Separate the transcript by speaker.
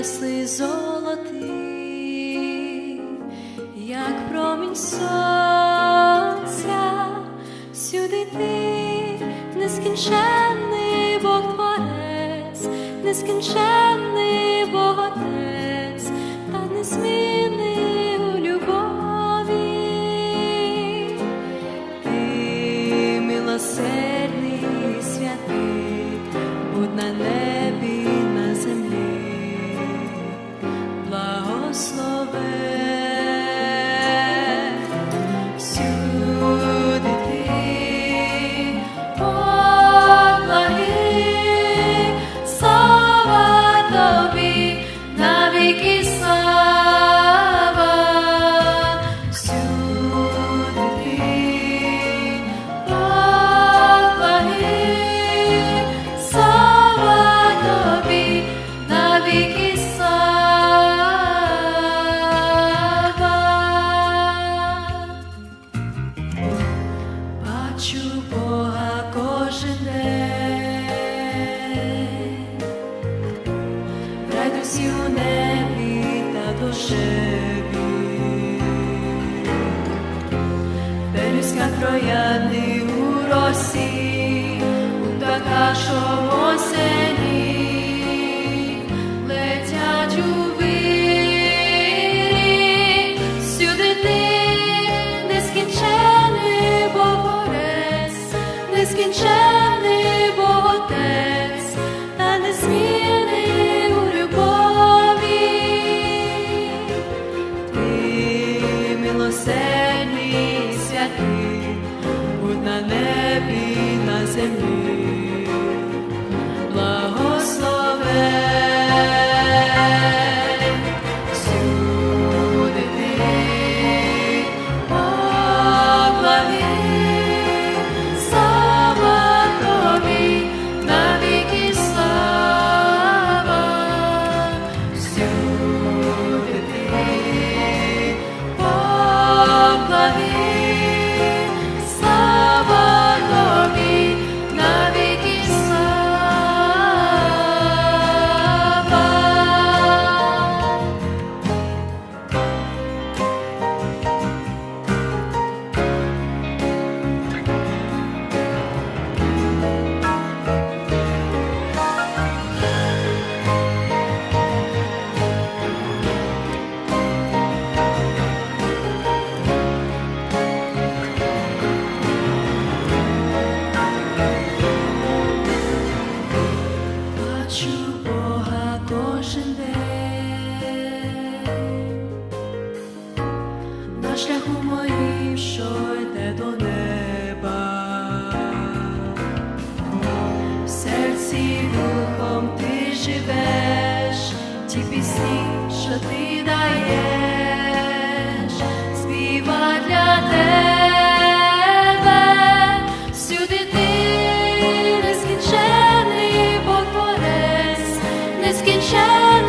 Speaker 1: весни золотий, як промінь сонця, сюди ти нескінченний Бог Творець, нескінченний Пелюська у росі, у такашому осені, летять у всюди ти нескінчений Богорець, love you. skin shine.